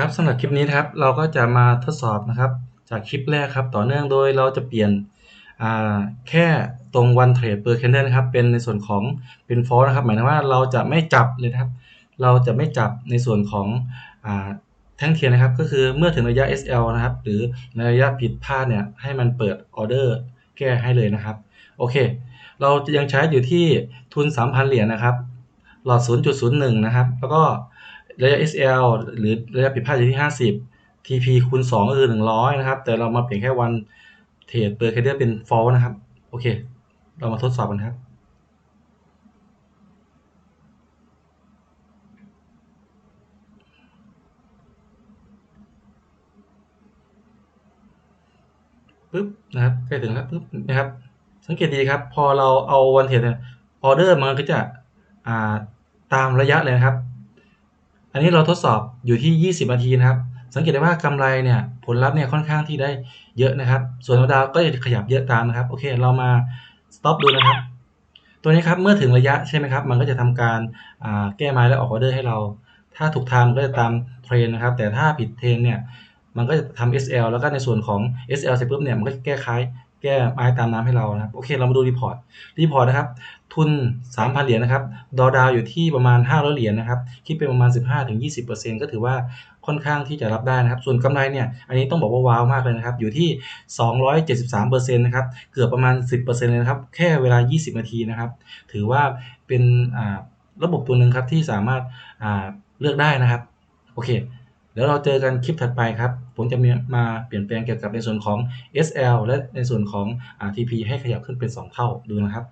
ครับสำหรับคลิปนี้นะครับเราก็จะมาทดสอบนะครับ จากคลิปแรกครับต่อเนื่องโดยเราจะเปลี่ยนแค่ตรง one trade per candle นะครับเป็นในส่วนของเป็น false นะครับ หมายถึงว่าเราจะไม่จับเลยครับ เราจะไม่จับในส่วนของอแท่งเทียนนะครับ ก็คือเมื่อถึงระยะ SL นะครับ หรือในระยะผิดพลาดเนี่ยให้มันเปิดออเดอร์แก้ให้เลยนะครับโอเค เรายังใช้อยู่ที่ทุน 3,000 เหรียญนะครับ หลอด 0.01 นะครับ แล้วก็ ระยะ SL หรือระยะผิดพลาดอยู่ที่ 50 TP คูณ2ก็คือ 100 นะครับ แต่เรามาเปลี่ยนแค่วันเทรดเปอร์เคเดอร์เป็น false นะครับ โอเค เรามาทดสอบกันครับปึ๊บนะครับใกล้ถึงแล้วปึ๊บนะครับ สังเกตดีครับ พอเราเอาวันเทรดเนี่ยออเดอร์มันก็จะาตามระยะเลยนะครับ อันนี้เราทดสอบอยู่ที่ 20 นาทีนะครับ สังเกตได้ว่ากำไรเนี่ยผลลัพธ์เนี่ยค่อนข้างที่ได้เยอะนะครับ ส่วนดาวก็จะขยับเยอะตามนะครับ โอเค เรามา stop ดูนะครับ ตัวนี้ครับเมื่อถึงระยะใช่ไหมครับ มันก็จะทำการแก้ไม้และออกออเดอร์ให้เรา ถ้าถูกทางก็จะตามเทรนนะครับ แต่ถ้าผิดเทรนเนี่ยมันก็จะทำ SL แล้วก็ในส่วนของ SL เสร็จปุ๊บเนี่ยมันก็แก้ไขแก้ไม้ตามน้ำให้เรานะครับ โอเค เรามาดูรีพอร์ต รีพอร์ตนะครับ ทุน 3,000 เหรียญนะครับ ดอดาวอยู่ที่ประมาณ 500 เหรียญนะครับ คิดเป็นประมาณ 15-20%ก็ถือว่าค่อนข้างที่จะรับได้นะครับ ส่วนกำไรเนี่ย อันนี้ต้องบอกว่าว้าวมากเลยนะครับ อยู่ที่ 273%นะครับ เกือบประมาณ 10%เลยนะครับ แค่เวลา 20 นาทีนะครับ ถือว่าเป็นระบบตัวหนึ่งครับที่สามารถเลือกได้นะครับ โอเคเดี๋ยวเราเจอกันคลิปถัดไปครับ ผมจะมาเปลี่ยนแปลงเกี่ยวกับในส่วนของ SL และในส่วนของ TP ให้ขยับขึ้นเป็น 2 เท่าดูนะครับ